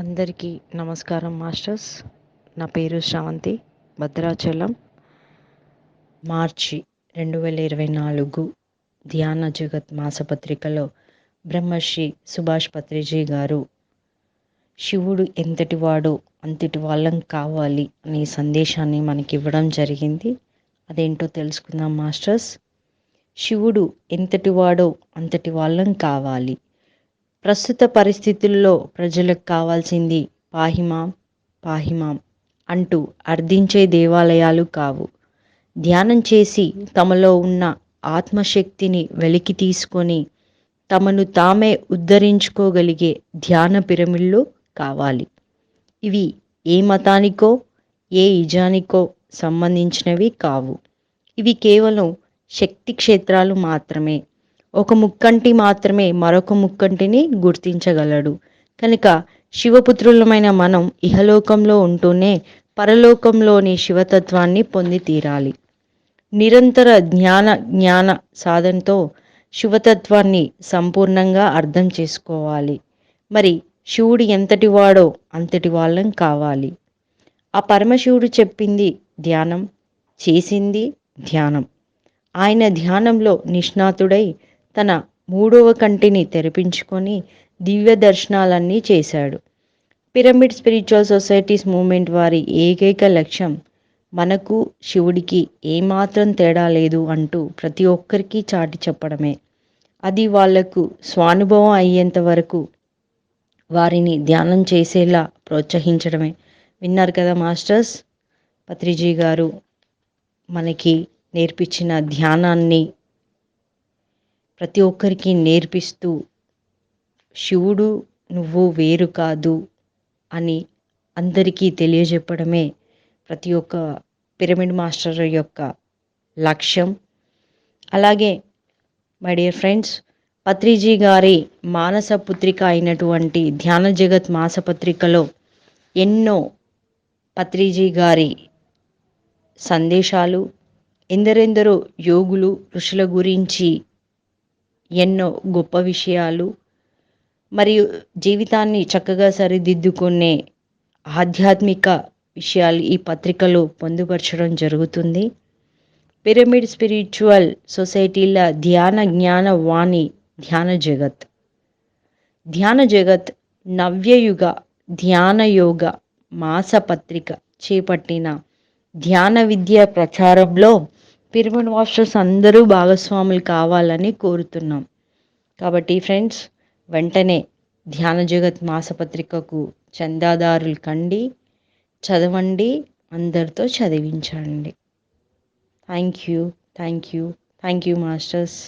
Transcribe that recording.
అందరికీ నమస్కారం మాస్టర్స్. నా పేరు శ్రవంతి భద్రాచలం. మార్చి రెండు వేల ఇరవై నాలుగు ధ్యాన జగత్ మాసపత్రికలో బ్రహ్మశ్రీ సుభాష్ పత్రిజీ గారు శివుడు ఎంతటి వాడో అంతటి వాళ్ళం కావాలి అనే సందేశాన్ని మనకి ఇవ్వడం జరిగింది. అదేంటో తెలుసుకుందాం మాస్టర్స్. శివుడు ఎంతటి వాడో అంతటి వాళ్ళం కావాలి ప్రస్తుత పరిస్థితుల్లో ప్రజలకు కావాల్సింది పాహిమాం పాహిమాం అంటూ అర్థించే దేవాలయాలు కావు. ధ్యానం చేసి తమలో ఉన్న ఆత్మశక్తిని వెలికి తీసుకొని తమను తామే ఉద్ధరించుకోగలిగే ధ్యాన పిరమిళ్ళు కావాలి. ఇవి ఏ మతానికో ఏ ఇజానికో సంబంధించినవి కావు. ఇవి కేవలం శక్తి క్షేత్రాలు మాత్రమే. ఒక ముక్కంటి మాత్రమే మరొక ముక్కంటిని గుర్తించగలడు. కనుక శివపుత్రులమైన మనం ఇహలోకంలో ఉంటూనే పరలోకంలోని శివతత్వాన్ని పొంది తీరాలి. నిరంతర జ్ఞాన జ్ఞాన సాధనతో శివతత్వాన్ని సంపూర్ణంగా అర్థం చేసుకోవాలి. మరి శివుడు ఎంతటి వాడో అంతటి వాళ్ళం కావాలి. ఆ పరమశివుడు చెప్పింది ధ్యానం చేసింది ధ్యానం. ఆయన ధ్యానంలో నిష్ణాతుడై తన మూడవ కంటిని తెరిపించుకొని దివ్య దర్శనాలన్నీ చేశాడు. పిరమిడ్ స్పిరిచువల్ సొసైటీస్ మూమెంట్ వారి ఏకైక లక్ష్యం మనకు శివుడికి ఏమాత్రం తేడా లేదు అంటూ ప్రతి ఒక్కరికి చాటి చెప్పడమే. అది వాళ్ళకు స్వానుభవం అయ్యేంత వరకు వారిని ధ్యానం చేసేలా ప్రోత్సహించడమే. విన్నారు కదా మాస్టర్స్? పత్రిజీ గారు మనకి నేర్పించిన ధ్యానాన్ని ప్రతి ఒక్కరికి నేర్పిస్తూ శివుడు నువ్వు వేరు కాదు అని అందరికీ తెలియజెప్పడమే ప్రతి ఒక్క పిరమిడ్ మాస్టర్ యొక్క లక్ష్యం. అలాగే మై డియర్ ఫ్రెండ్స్ పత్రిజీ గారి మానస పుత్రిక అయినటువంటి ధ్యాన జగత్ మాసపత్రికలో ఎన్నో పత్రిజీ గారి సందేశాలు ఎందరెందరో యోగులు ఋషుల గురించి ఎన్నో గొప్ప విషయాలు మరియు జీవితాన్ని చక్కగా సరిదిద్దుకునే ఆధ్యాత్మిక విషయాలు ఈ పత్రికలో పొందుపరచడం జరుగుతుంది. పిరమిడ్ స్పిరిచువల్ సొసైటీల ధ్యాన జ్ఞాన వాణి ధ్యాన జగత్. ధ్యాన జగత్ నవ్యయుగ ధ్యాన యోగ మాసపత్రిక చేపట్టిన ధ్యాన విద్య ప్రచారంలో పిరమిడ్ మాస్టర్స్ అందరూ భాగస్వాములు కావాలని కోరుతున్నాం. కాబట్టి ఫ్రెండ్స్ వెంటనే ధ్యాన జగత్ మాసపత్రికకు చందాదారులు కండి చదవండి అందరితో చదివించండి. Thank you thank you thank you masters